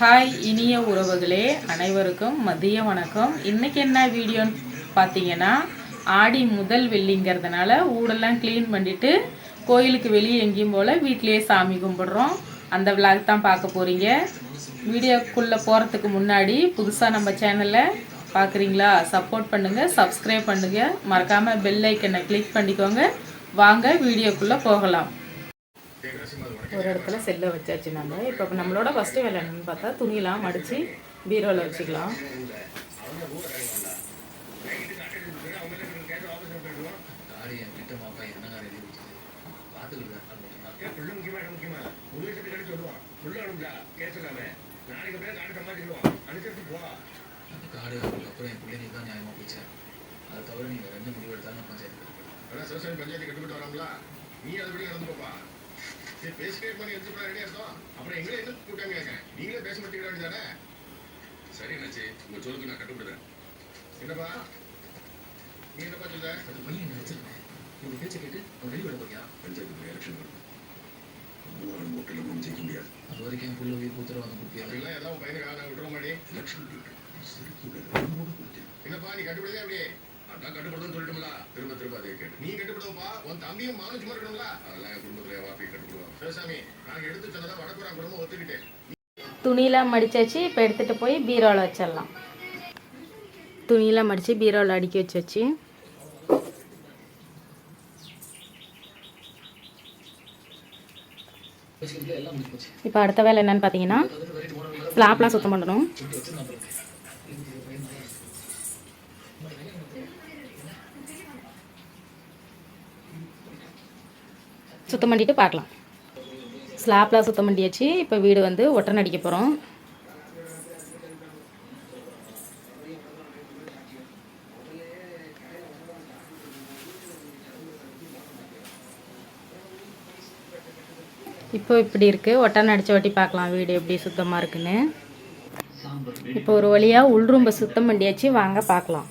Hi இனிய உறவுகளே. அனைவருக்கும் மதிய வணக்கம். இன்றைக்கி என்ன வீடியோன்னு பார்த்தீங்கன்னா ஆடி முதல் வெள்ளிங்கிறதுனால ஊடெல்லாம் க்ளீன் பண்ணிவிட்டு கோயிலுக்கு வெளியே எங்கேயும் போல் வீட்டிலேயே சாமி கும்பிட்றோம். அந்த விளாக் தான் பார்க்க போகிறீங்க வீடியோக்குள்ளே போகிறதுக்கு முன்னாடி புதுசாக நம்ம சேனலை பார்க்குறீங்களா? சப்போர்ட் பண்ணுங்கள் சப்ஸ்கிரைப் பண்ணுங்கள் மறக்காமல் பெல் ஐக்கனை கிளிக் பண்ணிக்கோங்க. வாங்க வீடியோக்குள்ளே போகலாம். ஒரு இடத்துல செல்லை வச்சாச்சு நம்ம இப்போ நம்மளோட ஃபஸ்ட்டு வேலை என்னன்னு பார்த்தா துணியெலாம் மடித்து பீரோவில் வச்சுக்கலாம் நாளைக்கு காடு சம்பாதிச்சிடுவான் போவா அந்த காடு அதுக்கப்புறம் என் பிள்ளைங்க தான் நியாயமா போச்சு அதை தவிர நீங்கள் ரெண்டு முடிவு எடுத்தாலும் பஞ்சாயத்து அதான் சிவசாமி பஞ்சாயத்து கட்டுப்பட்டு நீ அதுபடி நடந்து போப்பா சரி பேசிட்டே இருப்பா எடுத்து போய் ரெடியா இருந்தோம் அப்புறம் எங்களே என்ன கூட்டாங்க கேட்க? நீங்களே பேச மாட்டேங்கிற வேண்டியதானே சரி நச்சு உங்க சொல்லுக்கு நான் கட்டுப்படுறேன் என்னப்பா? நீ என்னப்பா சொல்ல அந்த பையன் நினைச்சிருந்தேன் உங்க பேச்சை கேட்டு அவன் வெளியே விட போறியா? பஞ்சாயத்து எலெக்ஷன் வருது மூணு ஓட்டில் ஒன்றும் ஜெயிக்க முடியாது. அது வரைக்கும் என் புள்ள உயிர் உத்தரவாதம் கொடுப்பியா அதெல்லாம் ஏதாவது பையனுக்கு நான் விட்டுற மாட்டே எலெக்ஷன் என்னப்பா நீ கட்டுப்படுதே அப்படியே? அதான் கட்டுப்படுதுன்னு சொல்லிட்டோம்ல. திரும்ப திரும்ப அதே கேட்டு நீ கட்டுப்படுவப்பா உன் தம்பியும் மகனும் சும்மா இருக்கணும்ல. அதெல்லாம் என் குடும்பத்துல வாப்பி கட்டுப்படுவான் சிவசாமி நாங்க எடுத்து சொன்னதை வடக்குறா குடும்பம் ஒத்துக்கிட்டேன். துணியெலாம் மடிச்சாச்சு இப்போ எடுத்துகிட்டு போய் பீரோவில் வச்சிடலாம். துணியெலாம் மடித்து பீரோவில் அடுக்கி வச்சாச்சு. இப்போ அடுத்த வேலை என்னன்னு பார்த்தீங்கன்னா ஸ்லாப்லாம் சுத்தம் பண்ணணும். சுத்தம் பண்ணிட்டு பார்க்கலாம். ஸ்லாப்லாம் சுத்தம் பண்ணியாச்சு. இப்போ வீடு வந்து ஒட்டனை அடிக்க போகிறோம் இப்போ இப்படி இருக்குது ஒட்டனை அடித்த வாட்டி பார்க்கலாம். வீடு எப்படி சுத்தமாக இருக்குன்னு. இப்போ ஒரு வழியாக உள்ரூம்பை சுத்தம் பண்ணியாச்சு. வாங்க பார்க்கலாம்.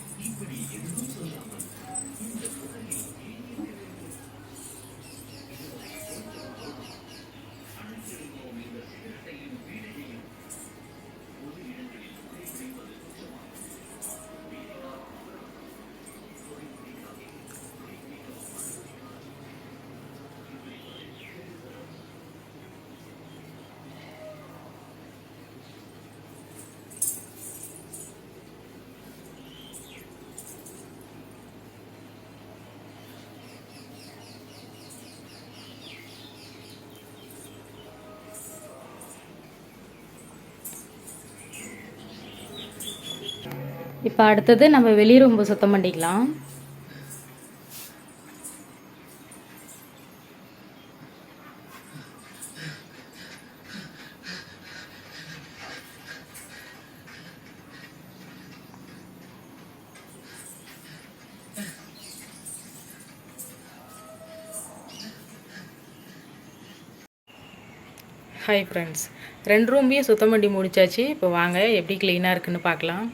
இப்போ அடுத்தது நம்ம வெளி ரூம்பு சுத்தம் பண்ணிக்கலாம். ஹாய் ஃப்ரெண்ட்ஸ் ரெண்டு ரூம்பையும் சுத்தம் பண்ணி முடிச்சாச்சு. இப்போ வாங்க எப்படி க்ளீனாக இருக்குன்னு பார்க்கலாம்.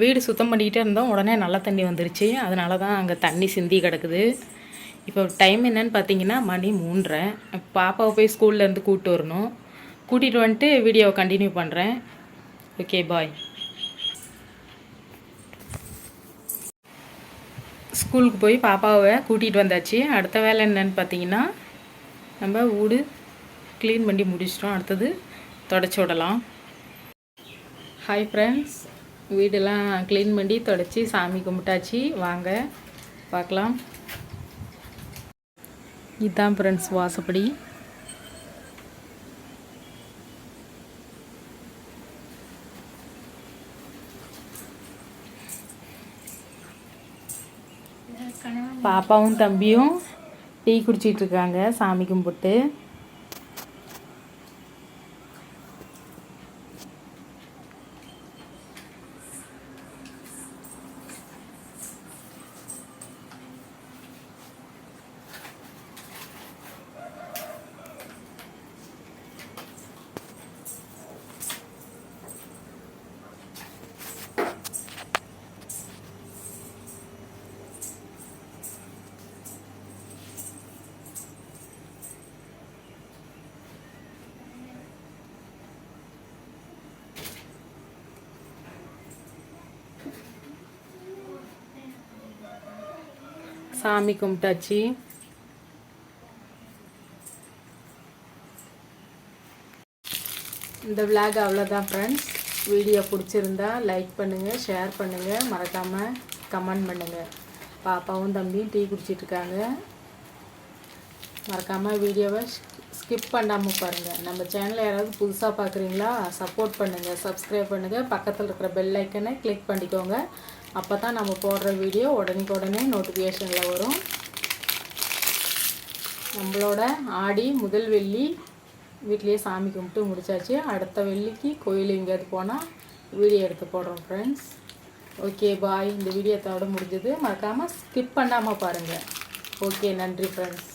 வீடு சுத்தம் பண்ணிக்கிட்டே இருந்தோம். உடனே நல்ல தண்ணி வந்துருச்சு. அதனால தான் அங்கே தண்ணி சிந்தி கிடக்குது. இப்போ டைம் என்னன்னு பார்த்தீங்கன்னா மணி மூன்றரை. பாப்பாவை போய் ஸ்கூல்லேருந்து கூப்பிட்டு வரணும். கூட்டிகிட்டு வந்துட்டு வீடியோவை கண்டினியூ பண்ணுறேன் ஓகே பாய் ஸ்கூலுக்கு போய் பாப்பாவை கூட்டிகிட்டு வந்தாச்சு. அடுத்த வேலை என்னன்னு பார்த்தீங்கன்னா நம்ம வீடு க்ளீன் பண்ணி முடிச்சிட்டோம். அடுத்தது தொடச்சி விடலாம். ஹாய் ஃப்ரெண்ட்ஸ் வீடெல்லாம் க்ளீன் பண்ணி தொடச்சி சாமி கும்பிட்டாச்சு. வாங்க பார்க்கலாம். இதுதான் ஃப்ரெண்ட்ஸ் வாசப்படி. பாப்பாவும் தம்பியும் டீ குடிச்சிட்ருக்காங்க சாமி கும்பிட்டு. சாமி கும்பிட்டாச்சு. இந்த விளாக் அவ்வளோதான் ஃப்ரெண்ட்ஸ் வீடியோ பிடிச்சிருந்தா லைக் பண்ணுங்கள் ஷேர் பண்ணுங்கள் மறக்காமல் கமெண்ட் பண்ணுங்கள் பாப்பாவும் தம்பியும் டீ குடிச்சிட்ருக்காங்க மறக்காமல் வீடியோவை ஸ்கிப் பண்ணாமல் பாருங்கள் நம்ம சேனலை யாராவது புதுசாக பார்க்குறீங்களா சப்போர்ட் பண்ணுங்கள் சப்ஸ்கிரைப் பண்ணுங்கள் பக்கத்தில் இருக்கிற பெல் ஐக்கனை கிளிக் பண்ணிக்கோங்க. அப்போ தான் நம்ம போடுற வீடியோ உடனுக்கு உடனே நோட்டிஃபிகேஷனில் வரும். நம்மளோட ஆடி முதல் வெள்ளி வீட்லேயே சாமி கும்பிட்டு முடிச்சாச்சு. அடுத்த வெள்ளிக்கு கோயில் எங்கேயாவது போனால் வீடியோ எடுத்து போடுறோம் ஃப்ரெண்ட்ஸ் ஓகே பாய் இந்த வீடியோ தோட முடிஞ்சது. மறக்காமல் ஸ்கிப் பண்ணாமல் பாருங்கள் ஓகே நன்றி ஃப்ரெண்ட்ஸ்